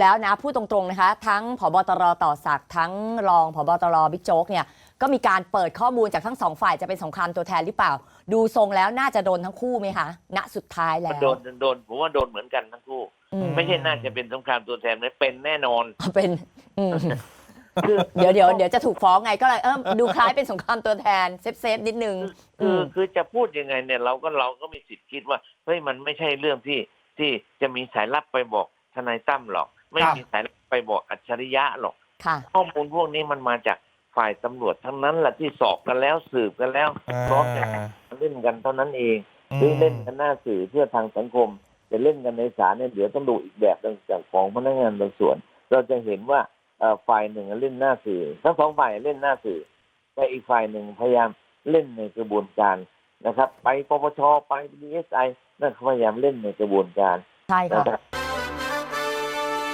แล้วนะพูดตรงๆนะคะ ทั้งผบตรต่อศักดิ์ทั้งรองผบตรบิ๊กโจ๊กเนี่ยก็มีการเปิดข้อมูลจากทั้งสองฝ่ายจะเป็นสงครามตัวแทนหรือเปล่า ดูทรงแล้วน่าจะโดนทั้งคู่ไหมคะณสุดท้ายแล้วโดนโดนผมว่าโดนเหมือนกันทั้งคู่ อืมไม่ใช่น่าจะเป็นสงครามตัวแทนนะเป็นแน่นอนเอาเป็นอืมคือเดี๋ยวเดี๋ยวเดี๋ยวจะถูกฟ้องไงก็เลยเออดูคล้ายเป็นสงครามตัวแทนเซฟเซฟนิดนึงคือมคือจะพูดยังไงเนี่ยเราก็เราก็มีสิทธิ์คิดว่าเฮ้ยมันไม่ใช่เรื่องที่ที่จะมีสายลับไปบอกทนายตั้มหรอก ไม่ครับมีสายลับไปบอกอัจฉริยะหรอก ค่ะ ข้อมูลพวกนี้มันมาจากฝ่ายตำรวจทั้งนั้นแหละที่สอบกันแล้วสืบกันแล้วพร้อมจะเล่นกันเท่านั้นเองหรือเล่นกันหน้าสื่อเพื่อทางสังคมจะเล่นกันในศาลเนี่ยเดี๋ยวต้องดูอีกแบบหนึ่งจากของพนักงานสอบสวน เราจะเห็นว่าเอ่อฝ่ายหนึ่งเล่นหน้าสื่อทั้งสองฝ่ายเล่นหน้าสื่อ แต่อีกฝ่ายหนึ่งพยายามเล่นในกระบวนการนะครับ ไปปปชไปดีเอสไอนั่นเขาพยายามเล่นในกระบวนการ ใช่นะค่ะ ครับ